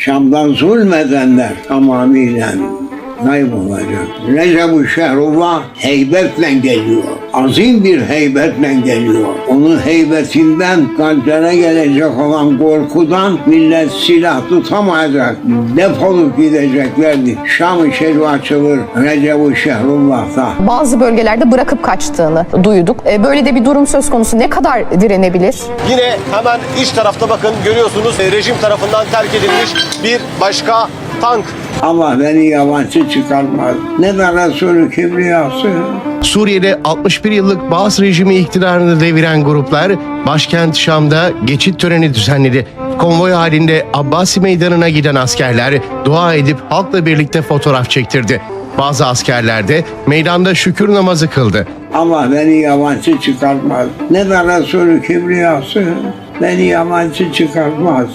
Şam'dan zulmedenler tamamıyla kaybolacak. Recep-i Şehrullah heybetle geliyor. Azim bir heybetle geliyor. Onun heybetinden kalplere gelecek olan korkudan millet silah tutamayacak. Defolup gideceklerdi. Şam-ı Şerif açılır Recep-i Şehrullah'ta. Bazı bölgelerde bırakıp kaçtığını duyduk. E, Böyle de bir durum söz konusu. Ne kadar direnebilir? Yine hemen iç tarafta bakın görüyorsunuz e, rejim tarafından terk edilmiş bir başka tank. Allah beni yabancı çıkarmaz. Ne de Resulü Kibriyası. Suriye'de 61 yıllık Baas rejimi iktidarını deviren gruplar başkent Şam'da geçit töreni düzenledi. Konvoy halinde Abbasi Meydanı'na giden askerler dua edip halkla birlikte fotoğraf çektirdi. Bazı askerler de meydanda şükür namazı kıldı. Allah beni yabancı çıkarmaz. Ne de Resulü Kibriyası beni yabancı çıkarmaz.